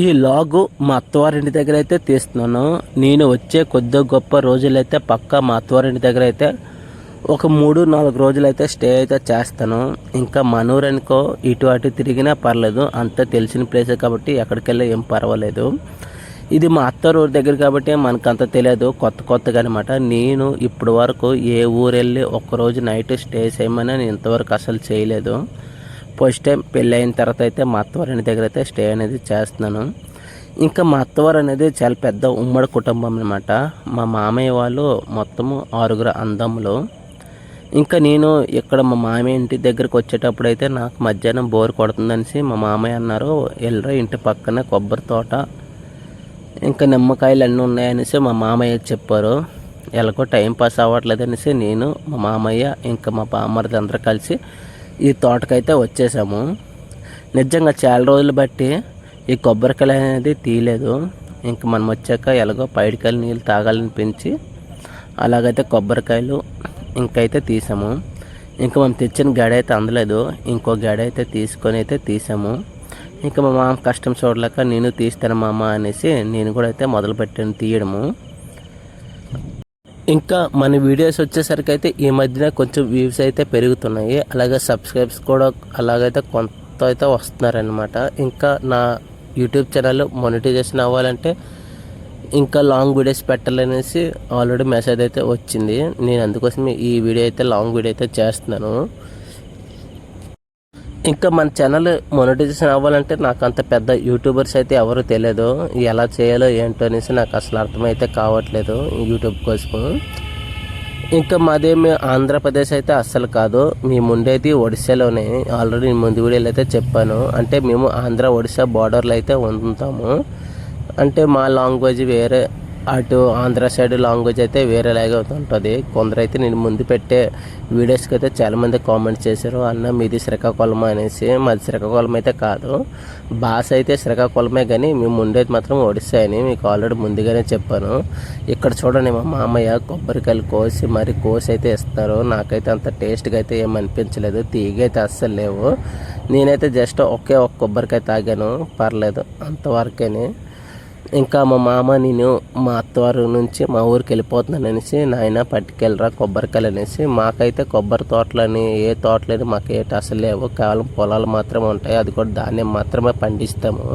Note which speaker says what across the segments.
Speaker 1: ఈ లాగు మా అత్తవారింటి దగ్గర అయితే తీస్తున్నాను. నేను వచ్చే కొద్ది గొప్ప రోజులైతే పక్కా మా అత్తవారింటి దగ్గర అయితే ఒక మూడు నాలుగు రోజులు అయితే స్టే అయితే చేస్తాను. ఇంకా మనూరు అనుకో ఇటు అటు తిరిగినా పర్లేదు అంత తెలిసిన ప్లేసే కాబట్టి ఎక్కడికెళ్ళి ఏం పర్వాలేదు. ఇది మా అత్త ఊరి దగ్గర కాబట్టి మనకు అంత తెలియదు కొత్త కొత్తగా అనమాట నేను ఇప్పుడు వరకు ఏ ఊరు వెళ్ళి ఒక్కరోజు నైట్ స్టే చేయమని నేను ఇంతవరకు అసలు చేయలేదు. ఫస్ట్ టైం పెళ్ళి అయిన తర్వాత అయితే మా అత్తవారి దగ్గర అయితే స్టే అనేది చేస్తున్నాను. ఇంకా మా అత్తవారు అనేది చాలా పెద్ద ఉమ్మడి కుటుంబం అనమాట మా మామయ్య వాళ్ళు మొత్తము ఆరుగురు అందములు. ఇంకా నేను ఇక్కడ మా మామయ్య ఇంటి దగ్గరకు వచ్చేటప్పుడు అయితే నాకు మధ్యాహ్నం బోర్ కొడుతుందనేసి మా మామయ్య అన్నారు వెళ్ళరా ఇంటి పక్కన కొబ్బరి తోట ఇంకా నిమ్మకాయలు అన్నీ ఉన్నాయనేసి మా మామయ్య చెప్పారు. ఎలాగో టైం పాస్ అవ్వట్లేదు అనేసి నేను మా మామయ్య ఇంకా మా బామ్మరిది అందరూ కలిసి ఈ తోటకైతే వచ్చేసాము. నిజంగా చాలా రోజులు బట్టి ఈ కొబ్బరికాయలు అనేది తీయలేదు. ఇంక మనం వచ్చాక ఎలాగో పైడికాయలు నీళ్ళు తాగాలని పెంచి అలాగైతే కొబ్బరికాయలు ఇంకైతే తీసాము. ఇంకా మనం తెచ్చిన గడ అయితే అందలేదు. ఇంకో గడ అయితే తీసుకొని అయితే తీసాము. ఇంకా మా మామ కష్టం చూడలేక నేను తీస్తాను మామ అనేసి నేను కూడా అయితే మొదలు పెట్టాను తీయడము. ఇంకా మన వీడియోస్ వచ్చేసరికి అయితే ఈ మధ్యన కొంచెం వ్యూస్ అయితే పెరుగుతున్నాయి. అలాగే సబ్స్క్రైబ్స్ కూడా అలాగైతే కొంత అయితే వస్తున్నారనమాట ఇంకా నా యూట్యూబ్ ఛానల్ మొనిటైజేషన్ అవ్వాలంటే ఇంకా లాంగ్ వీడియోస్ పెట్టాలనేసి ఆల్రెడీ మెసేజ్ అయితే వచ్చింది. నేను అందుకోసం ఈ వీడియో అయితే లాంగ్ వీడియో అయితే చేస్తున్నాను. ఇంకా మన ఛానల్ మొనిటైజేషన్ అవ్వాలంటే నాకు అంత పెద్ద యూట్యూబర్స్ అయితే ఎవరు తెలియదు. ఎలా చేయాలో ఏంటో అనేసి నాకు అసలు అర్థమైతే కావట్లేదు యూట్యూబ్ కోసం ఇంకా మాదేమి ఆంధ్రప్రదేశ్ అయితే అస్సలు కాదు. మేము ఉండేది ఒడిశాలోనే. ఆల్రెడీ ముందు వీడియోలో అయితే చెప్పాను. అంటే మేము ఆంధ్ర ఒడిశా బార్డర్లో అయితే ఉంటాము అంటే మా లాంగ్వేజ్ వేరే అటు ఆంధ్ర సైడ్ లాంగ్వేజ్ అయితే వేరేలాగా ఉంటుంది. కొందరైతే నేను ముందు పెట్టే వీడియోస్కి అయితే చాలామంది కామెంట్ చేశారు. అన్న మీది శ్రీకాకుళం అనేసి. మాది శ్రీకాకుళం అయితే కాదు. భాష అయితే శ్రీకాకుళమే కానీ మేము ముందైతే మాత్రం ఒడిస్సా అని మీకు ఆల్రెడీ ముందుగానే చెప్పాను. ఇక్కడ చూడండి మా మామయ్య కొబ్బరికాయలు కోసి మరి కోసి అయితే ఇస్తారు. నాకైతే అంత టేస్ట్గా అయితే ఏం అనిపించలేదు. తీగ అయితే అస్సలు లేవు. నేనైతే జస్ట్ ఒకే ఒక కొబ్బరికాయ తాగాను. పర్లేదు అంతవరకేనే ఇంకా మా మామ నేను మా అత్తవారు నుంచి మా ఊరికి వెళ్ళిపోతున్నాను అనేసి నాయన పట్టుకెళ్ళరా కొబ్బరికాయలు అనేసి మాకైతే కొబ్బరి తోటలని ఏ తోటలని మాకు ఏటి అసలు లేవు. కేవలం పొలాలు మాత్రమే ఉంటాయి. అది కూడా ధాన్యం మాత్రమే పండిస్తాము.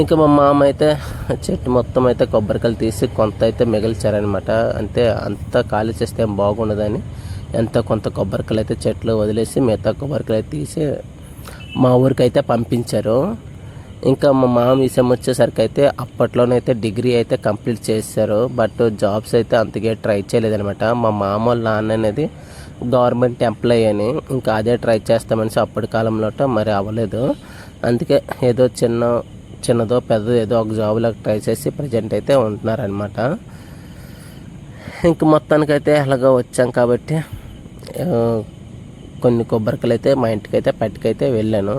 Speaker 1: ఇంకా మా మామ అయితే చెట్టు మొత్తం అయితే కొబ్బరికాయలు తీసి కొంత అయితే మిగిల్చారనమాట అంతే అంత ఖాళీ చేస్తే ఏం బాగుండదని ఎంత కొంత కొబ్బరికాయలు అయితే చెట్లు వదిలేసి మిగతా కొబ్బరికాయలు అయితే తీసి మా ఊరికి అయితే పంపించారు. ఇంకా మా మామ విషయం వచ్చేసరికి అయితే అప్పట్లోనైతే డిగ్రీ అయితే కంప్లీట్ చేశారు. బట్ జాబ్స్ అయితే అంతగా ట్రై చేయలేదనమాట మా మామ వాళ్ళ నాన్న అనేది గవర్నమెంట్ ఎంప్లాయీ అని ఇంకా అదే ట్రై చేస్తామని అప్పటి కాలంలో మరి అవ్వలేదు. అందుకే ఏదో చిన్న చిన్నదో పెద్దదో ఏదో ఒక జాబ్లోకి ట్రై చేసి ప్రజెంట్ అయితే ఉంటున్నారనమాట ఇంక మొత్తానికైతే అలాగా వచ్చాం కాబట్టి కొన్ని కొబ్బరికలు అయితే మా ఇంటికైతే పట్టుకైతే వెళ్ళాను.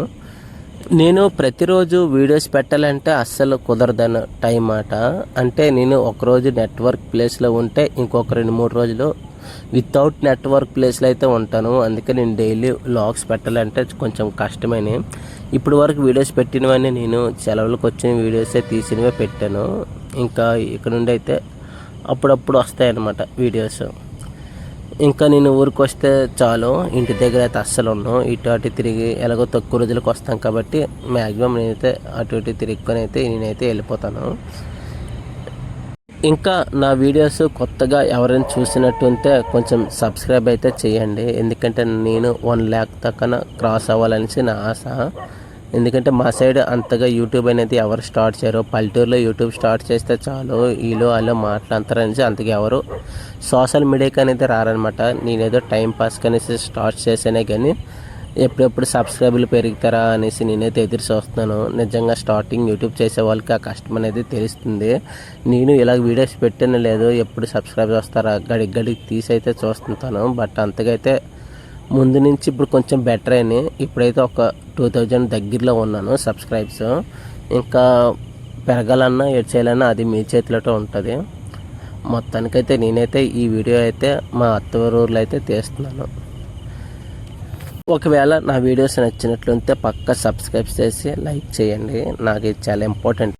Speaker 1: నేను ప్రతిరోజు వీడియోస్ పెట్టాలంటే అస్సలు కుదరదన్న టైం మాట అంటే నేను ఒకరోజు నెట్వర్క్ ప్లేస్లో ఉంటే ఇంకొక రెండు మూడు రోజులు వితౌట్ నెట్వర్క్ ప్లేస్లో అయితే ఉంటాను. అందుకే నేను డైలీ లాగ్స్ పెట్టాలంటే కొంచెం కష్టమైన. ఇప్పుడు వరకు వీడియోస్ పెట్టినవన్నీ నేను సెలవులకు వచ్చిన వీడియోసే తీసినవే పెట్టాను. ఇంకా ఇక్కడ నుండి అయితే అప్పుడప్పుడు వస్తాయన్నమాట వీడియోస్. ఇంకా నేను ఊరికి వస్తే చాలు. ఇంటి దగ్గర అయితే అస్సలు ఉన్నాను ఇటు అటు తిరిగి ఎలాగో తక్కువ రోజులకు వస్తాం కాబట్టి మ్యాక్సిమం నేనైతే అటు ఇటు తిరిగికొని అయితే నేనైతే వెళ్ళిపోతాను. ఇంకా నా వీడియోస్ కొత్తగా ఎవరైనా చూసినట్టు ఉంటే కొంచెం సబ్స్క్రైబ్ అయితే చేయండి. ఎందుకంటే నేను వన్ ల్యాక్ దాకా క్రాస్ అవ్వాలనేసి నా ఆశ. ఎందుకంటే మా సైడ్ అంతగా యూట్యూబ్ అనేది ఎవరు స్టార్ట్ చేయరు. పల్లెటూరులో యూట్యూబ్ స్టార్ట్ చేస్తే చాలు వీళ్ళు వాళ్ళు మాట్లాడతారనేసి అంతగా ఎవరు సోషల్ మీడియాకి అనేది రారనమాట. నేనేదో టైం పాస్ కనేసి స్టార్ట్ చేసానే కానీ ఎప్పుడెప్పుడు సబ్స్క్రైబర్లు పెరుగుతారా అనేసి నేనైతే ఎదురు చూస్తున్నాను. నిజంగా స్టార్టింగ్ యూట్యూబ్ చేసే వాళ్ళకి ఆ కష్టం అనేది తెలుస్తుంది. నేను ఇలా వీడియోస్ పెట్టిన లేదు ఎప్పుడు సబ్స్క్రైబ్ వస్తారా గడికి గడికి తీసి అయితే చూస్తుంటాను. బట్ అంతగా అయితే ముందు నుంచి ఇప్పుడు కొంచెం బెటర్ అయినాయి. ఇప్పుడైతే ఒక టూ థౌజండ్ దగ్గరలో ఉన్నాను సబ్స్క్రైబ్స్ ఇంకా పెరగాలన్నా ఎడ్ చేయాలన్నా అది మీ చేతిలో ఉంటుంది. మొత్తానికైతే నేనైతే ఈ వీడియో అయితే మా అత్తవరూరులో ఊర్లో అయితే తీస్తున్నాను. ఒకవేళ నా వీడియోస్ నచ్చినట్లయితే పక్క సబ్స్క్రైబ్ చేసి లైక్ చేయండి. నాకు ఇది చాలా ఇంపార్టెంట్